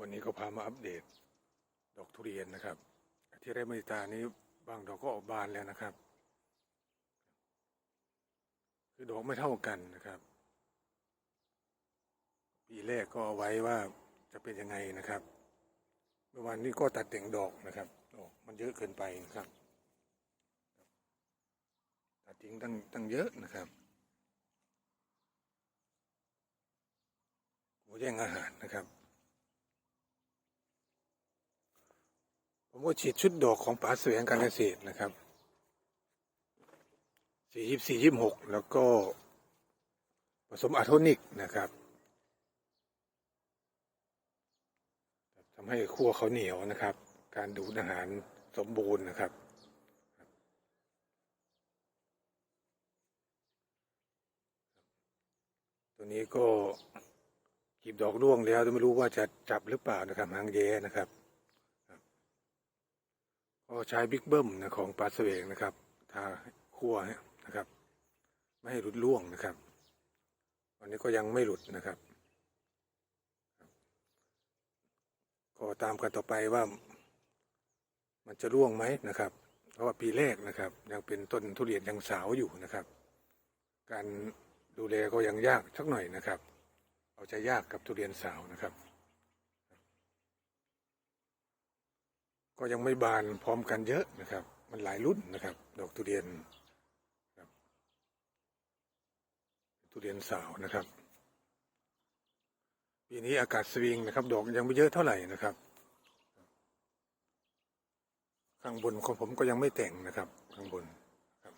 วันนี้ก็พามาอัปเดต ดอกทุเรียนนะครับ ที่ไร่มณิตานี้บางดอกก็ออกบานแล้วนะครับ คือดอกไม่เท่ากันนะครับ ปีแรกก็เอาไว้ว่าจะเป็นยังไงนะครับ เมื่อวานนี้ก็ตัดแต่งดอกนะครับดอกมันเยอะเกินไปนะครับตัดทิ้งตั้งตั้งเยอะนะครับโอ้แย่งอาหารนะครับ ผมก็ฉีดชุดดอกของป๋าแสวยงการเกษตรนะครับสี่ยี่สี่ยี่หกแล้วก็ ผสมอะโทนิกนะครับทำให้คั่วเขาเหนียวนะครับ การดูดอาหารสมบูรณ์นะครับตัวนี้ก็กีบดอกร่วงแล้วไม่รู้ว่าจะจับหรือเปล่านะครับหางแย้นะครับ ก็ใช้บิ๊กเบิ้มนะของปลาเสวงนะครับ ทาคั่วนะครับ ไม่ให้หลุดร่วงนะครับวันนี้ก็ยังไม่หลุดนะครับก็ตามกันต่อไปว่ามันจะร่วงไหมนะครับ เพราะว่าปีแรกนะครับ ยังเป็นต้นทุเรียนยังสาวอยู่นะครับ การดูแลก็ยังยากสักหน่อยนะครับ เอาใจยากกับทุเรียนสาวนะครับ ก็ยังไม่บานพร้อมกันเยอะนะครับ มันหลายรุ่นนะครับ ดอกทุเรียนครับทุเรียนสาวนะครับปีนี้อากาศสวิงนะครับ ดอกยังไม่เยอะเท่าไหร่นะครับ ข้างบนของผมก็ยังไม่แต่งนะครับ ข้างบนครับ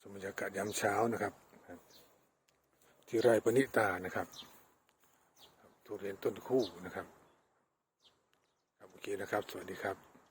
สมบรรยากาศยามเช้านะครับ จิไรปณิตานะครับทุเรียนต้นคู่นะครับโอเคนะครับ สวัสดีครับ